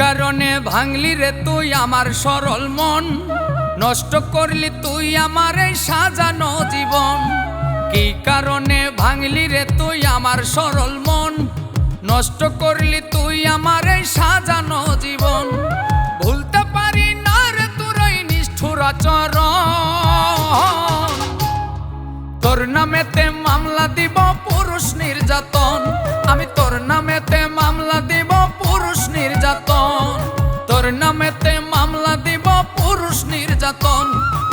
কারণে ভাঙলি রে তুই আমার সরল মন? নষ্ট করলি তুই আমার এই সাজানো জীবন। কি কারণে ভাঙলি রে তুই আমার সরল মন? নষ্ট করলি তুই আমার এই সাজানো জীবন। ভুলতে পারি না রে তোর ওই নিষ্ঠুর আচরণ। তোর নামেতে মামলা দিব পুরুষ নির্যাতন। আমি তোর নির্যাতন।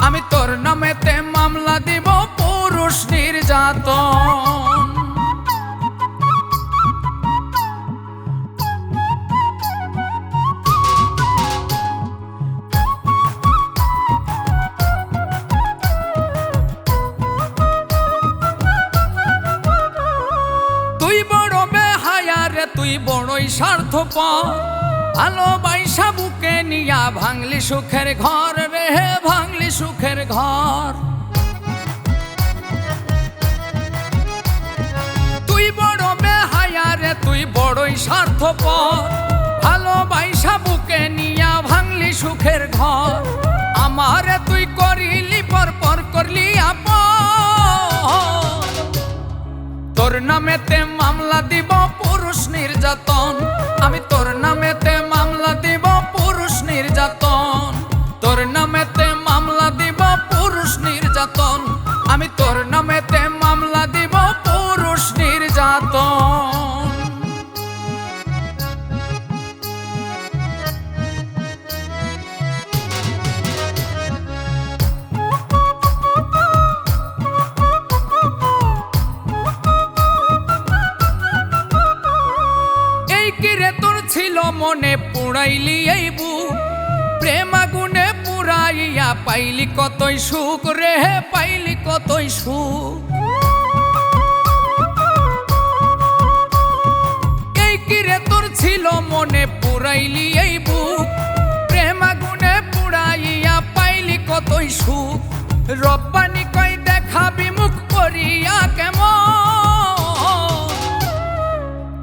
আমি তোর নামেতে মামলা দিব পুরুষ নির্যাতন। তুই বড় বেহায়া রে, তুই বড়ই স্বার্থপর। ভালোবাসা বুকে নিয়া ভাঙলি সুখের ঘর রে ভাঙলি সুখের ঘর। তুই বড় বেহায়া রে, তুই বড়ই স্বার্থপর। ভালোবাসা বুকে নিয়া ভাঙলি সুখের ঘর। তোর নামেতে মামলা দিব পুরুষ নির্যাতন। আমি তোর নামেতে মামলা দিব মনে পুড়াইলি এই বুক। প্রেম আগুনে পুরাইয়া পাইলি কতই সুখ রে, পাইলি কতই সুখ। তোর ছিল মনে পুরাইলি এই বুক। প্রেম আগুনে পুড়াইয়া পাইলি কতই সুখ। রব্বানি কই দেখাবি মুখ করিয়া কেমন?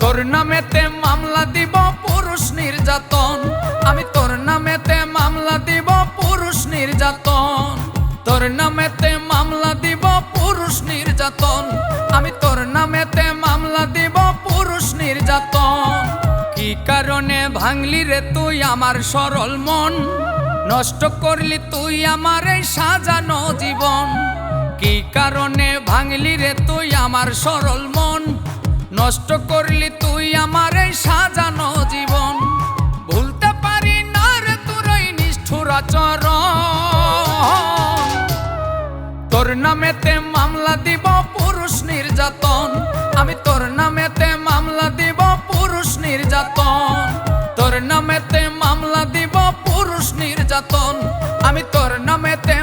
তোর নামেতে মামলা দিব পুরুষ নির্যাতন। আমি তোর নামেতে মামলা দিব পুরুষ নির্যাতন। তোর নামেতে মামলা দিব পুরুষ নির্যাতন। আমি তোর নামেতে মামলা দিব পুরুষ নির্যাতন। কি কারণে ভাঙলি রে তুই আমার সরল মন? নষ্ট করলি তুই আমার এই সাজানো জীবন। কি কারণে ভাঙলি রে তুই আমার সরল মন? নষ্ট করলি তুই আমার এই সাজানো জীবন। ভুলতে পারি না রে তোর ওই নিষ্ঠুর আচরণ। তোর নামেতে মামলা দিব পুরুষ নির্যাতন। আমি তোর নামেতে মামলা দিব পুরুষ নির্যাতন। তোর নামেতে মামলা দিব পুরুষ নির্যাতন। আমি তোর নামেতে